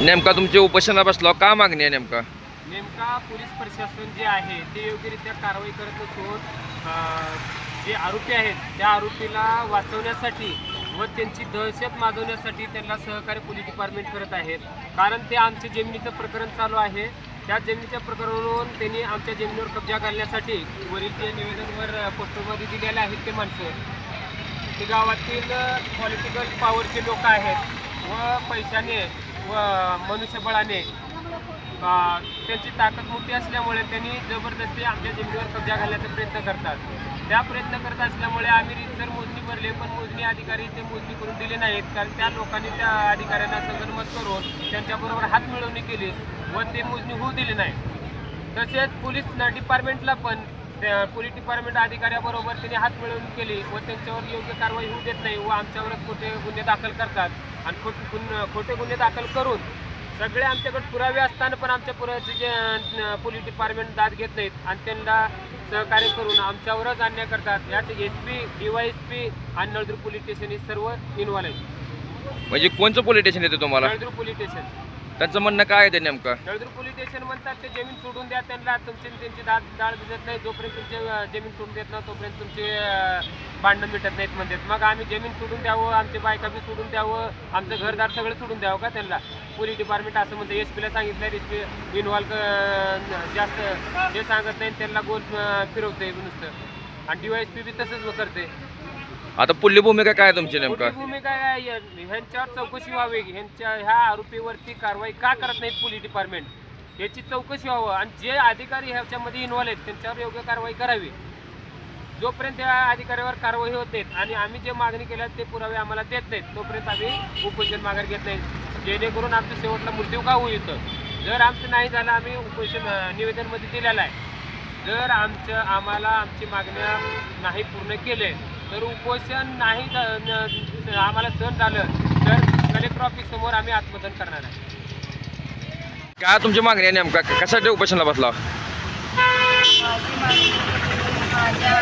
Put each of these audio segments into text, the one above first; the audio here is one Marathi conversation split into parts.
नेमका तुमच्या उपोषणा बसलो का मागणी आहे नेमका? नेमका पोलीस प्रशासन जे आहे ते योग्यरित्या कारवाई करत नसून जे आरोपी आहेत त्या आरोपीला वाचवण्यासाठी व त्यांची दहशत माजवण्यासाठी त्यांना सहकार्य पोलीस डिपार्टमेंट करत आहेत. कारण ते आमचे जमिनीचं प्रकरण चालू आहे. त्या जमिनीच्या प्रकरणावरून त्यांनी आमच्या जमिनीवर कब्जा करण्यासाठी वरील जे निवेदनवर पोस्टरमध्ये दिलेले आहेत ते माणसं ते गावातील पॉलिटिकल पॉवरचे लोक आहेत व पैशाने व मनुष्यबळाने त्यांची ताकद मोठी असल्यामुळे त्यांनी जबरदस्ती आमच्या जमिनीवर कब्जा घालण्याचा प्रयत्न करतात. त्या प्रयत्न करत असल्यामुळे आम्ही रितसर मोजणी भरले पण मोजणी अधिकारी ते मोजणी करून दिले नाहीत. कारण त्या लोकांनी त्या अधिकाऱ्यांना संगनमत करून त्यांच्याबरोबर हात मिळवणी केली व ते मोजणी होऊ दिली नाही. तसेच पोलीस डिपार्टमेंटला पण त्या पोलीस डिपार्टमेंट अधिकाऱ्याबरोबर त्यांनी हात मिळवून केली व त्यांच्यावर योग्य कारवाई होऊ देत नाही व आमच्यावरच खोटे गुन्हे दाखल करतात. आणि खोट खोटे गुन्हे दाखल करून सगळे आमच्याकडे पुरावे असताना पण आमच्या पुराव्याचे जे पोलीस डिपार्टमेंट दाद घेत नाहीत. आणि त्यांना सहकार्य करून आमच्यावरच अन्याय करतात. यात S P D Y S P आणि नळदूर पोलीस स्टेशन हे सर्व इन्व्हॉल्व आहेत. म्हणजे कोणचं पोलीस स्टेशन येते तुम्हाला? नळदूर पोलीस स्टेशन त्यांचं म्हणणं काय आहे ते नेमकं? नळदूर पोलीस स्टेशन म्हणतात ते जमीन सोडून द्या त्यांना तुमची त्यांची दाद दाळ भिजत नाही जोपर्यंत तुमचे अं, जमीन सोडून देत नाही तोपर्यंत तुमचे अं, भांडणं मिटत नाहीत म्हणतात. मग आम्ही जमीन सोडून द्यावं आमचे बायका बी सोडून द्यावं आमचं घरदार सगळं सोडून द्यावं का त्यांना? पोलीस डिपार्टमेंट असं म्हणतं एस पीला सांगितलं एस पी इन्व्हॉल्व जास्त जे सांगत नाही त्यांना गोल अं, फिरवते नुसतं. आणि D Y S P B तसंच करते आता पुढली भूमिका काय आहे तुमची नेमका? भूमिका आहे? ह्यांच्यावर चौकशी व्हावी. ह्यांच्या ह्या आरोपीवरती कारवाई का करत नाहीत पोलीस डिपार्टमेंट? याची चौकशी व्हावं. आणि जे अधिकारी ह्याच्यामध्ये इन्व्हॉल्व आहेत त्यांच्यावर योग्य कारवाई करावी. जोपर्यंत त्या अधिकाऱ्यावर कारवाई होत नाहीत आणि आम्ही जे मागणी केल्या ते पुरावे आम्हाला देत नाहीत तोपर्यंत आम्ही उपोषण माघार घेत नाही. जेणेकरून आमचं शेवटला मृत्यू का होऊ येतं जर आमचं नाही झालं आम्ही उपोषण अं, निवेदनमध्ये दिलेलं आहे. जर आमचं आम्हाला आमची मागण्या नाही पूर्ण केले तर उपोषण नाही आम्हाला सहन झालं तर कलेक्टर ऑफिस समोर आम्ही आत्मदहन करणार आहे. काय तुमची मागणी आहे नेमका? कशासाठी उपोषणाला बसला? माझी मागणी माझ्या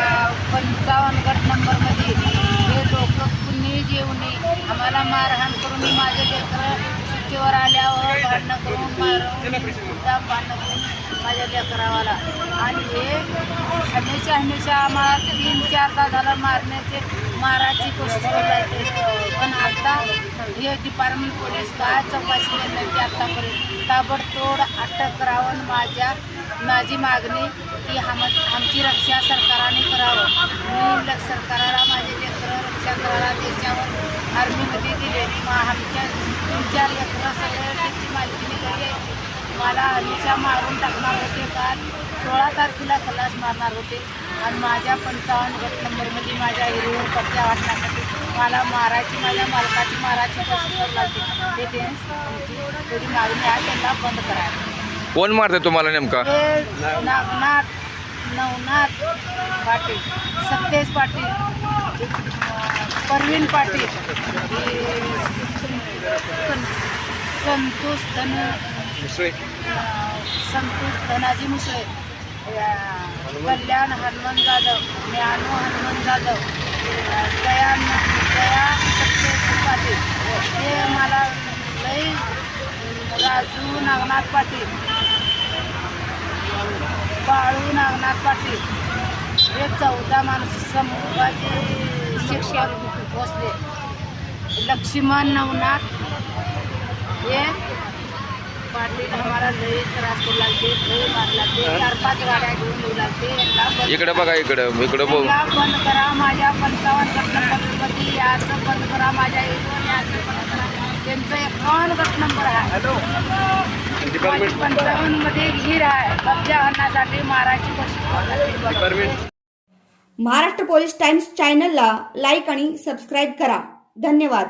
पंचावन्न गट नंबरमध्ये हे लोक कुणीही येऊ नये. आम्हाला मारहाण करून माझे लेकरं सुट्टीवर आल्यावर भांडणं करून मारून भांडणं करून माझ्या लेकरावाला. आणि हे हमेशा हमेशा आम्हाला तीन चार झालं मारण्याचे मारायची कोशिश करत पण आता हे डिपार्टमेंट पोलीस काय चौकशी केली नाही ते आत्तापर्यंत ताबडतोड अटक करावं माझ्या माझी मागणी की हम आमची रक्षा सरकाराने करावं. मी सरकाराला माझे लेकरं रक्षा करायला त्याच्यावर आर्मीमध्ये दिले. मग आमच्या तीन चार लेकरं सगळ्यांची माहिती निघाली आहे मला हमेशा मारून टाकणार होते काल सोळा तारखेला खलास मारणार होते. आणि माझ्या पंचावन्न गट नंबरमध्ये माझ्या हिरोवर कब्जा वाटण्यासाठी मला मारायची माझ्या मालकाची मारायची करू लागते ते थोडी मागणी आहे त्यांना बंद करायला कोण मारते तुम्हाला नेमका? नागनाथ नवनाथ पाटील सत्तेज पाटील परवीन पाटील संतोष धन अं, संतोष धनाजी मुसळे. कल्याण हनुमान जाधव ज्ञानू हनुमान जाधव दया दया पाटील हे मला लई राजू नागनाथ पाटील बाळू नागनाथ पाटील हे चौदा माणूस समूहाचे शिक्षक बसले. लक्ष्मण नवनाथ हे पाटील आम्हाला लई त्रास करू लागते लई मार लागते चार पाच गाड्या घेऊन येऊ लागते यांना बंद इकडे बघा इकडे इकडे बघ. यांना बंद करा. माझ्या पंचावन्न गट याचं बंद करा. माझ्या इथून याचं बंद करा. त्यांचं एकावन्न गट नंबर आहे. माझी पंचावन्नमध्ये विहीर आहे. कब्जा आणण्यासाठी मारायची कोशिश करतात महाराष्ट्र पोलीस टाइम्स चॅनलला लाईक आणि सबस्क्राईब करा. धन्यवाद.